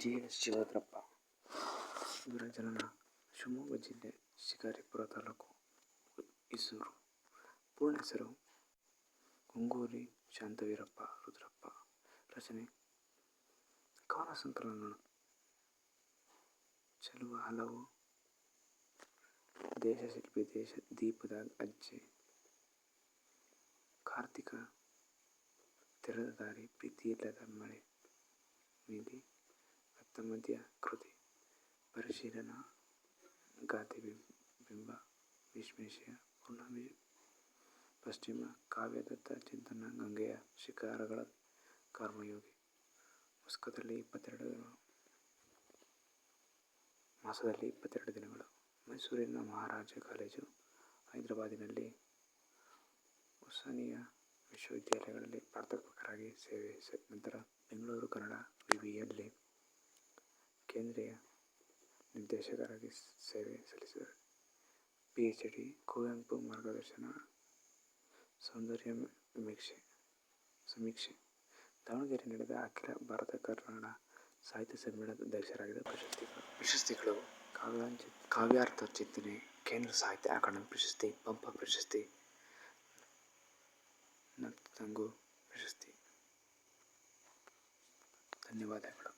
G S Shivarudrappa ಇವರ ಜನನ ಶಿವಮೊಗ್ಗ ಜಿಲ್ಲೆ ಶಿಕಾರಿಪುರ ತಾಲೂಕು ಇಸೂರು ಪೂರ್ಣ ಹೆಸರು ಕುಂಗೂರಿ ಶಾಂತವೀರಪ್ಪ ರುದ್ರಪ್ಪ. ರಚನೆ ಕವನ ಸಂಕಲನ ಚೆಲುವ ಹಲವು ದೇಶ ಶಿಲ್ಪಿ ದೇಶ ದೀಪದ ಅಜ್ಜೆ. ಕಾರ್ತಿಕ ತೆರೆದ ದಾರಿ, ಪ್ರೀತಿ ಇಲ್ಲದ ಮಳೆ ನೀಲಿ ಅತ್ತ ಮಧ್ಯ ಕೃತಿ. ಪರಿಶೀಲನಾ ಬಿಂ- ಬಿಂಬ ವಿಶ್ಲೇಷೆಯ ಪೂರ್ಣ ಪಶ್ಚಿಮ ಕಾವ್ಯದತ್ತ ಚಿಂತನ ಗಂಗೆಯ ಶಿಖರಗಳ ಕರ್ಮಯೋಗಿ. ಪುಸ್ತಕದಲ್ಲಿ ಇಪ್ಪತ್ತೆರಡು ಮಾಸದಲ್ಲಿ ಇಪ್ಪತ್ತೆರಡು ದಿನಗಳು. ಮೈಸೂರಿನ ಮಹಾರಾಜ ಕಾಲೇಜು, ಹೈದರಾಬಾದಿನಲ್ಲಿ ಉಸ್ಸಾನಿಯಾ ವಿಶ್ವವಿದ್ಯಾಲಯಗಳಲ್ಲಿ ಪ್ರಾಧ್ಯಾಪಕರಾಗಿ ಸೇವೆ ನಂತರ ಬೆಂಗಳೂರು, ಕನ್ನಡ ಕೇಂದ್ರೀಯ ನಿರ್ದೇಶಕರಾಗಿ ಸೇವೆ ಸಲ್ಲಿಸಿದರು. ಪಿ ಎಚ್ ಡಿ ಕುವೆಂಪು ಮಾರ್ಗದರ್ಶನ, ಸೌಂದರ್ಯ ಸಮೀಕ್ಷೆ ಸಮೀಕ್ಷೆ. ದಾವಣಗೆರೆ ನಡೆದ ಅಖಿಲ ಭಾರತ ಕನ್ನಡ ಸಾಹಿತ್ಯ ಸಮ್ಮೇಳನದ ಅಧ್ಯಕ್ಷರಾಗಿದ್ದ ಪ್ರಶಸ್ತಿಗಳು ಪ್ರಶಸ್ತಿಗಳು ಕಾವ್ಯಾಂಚ, ಕಾವ್ಯಾರ್ಥ ಚಿಂತನೆ, ಕೇಂದ್ರ ಸಾಹಿತ್ಯ ಅಕಾಡೆಮಿ ಪ್ರಶಸ್ತಿ, ಪಂಪ ಪ್ರಶಸ್ತಿ ತಂಗು ಪ್ರಶಸ್ತಿ. ಧನ್ಯವಾದಗಳು.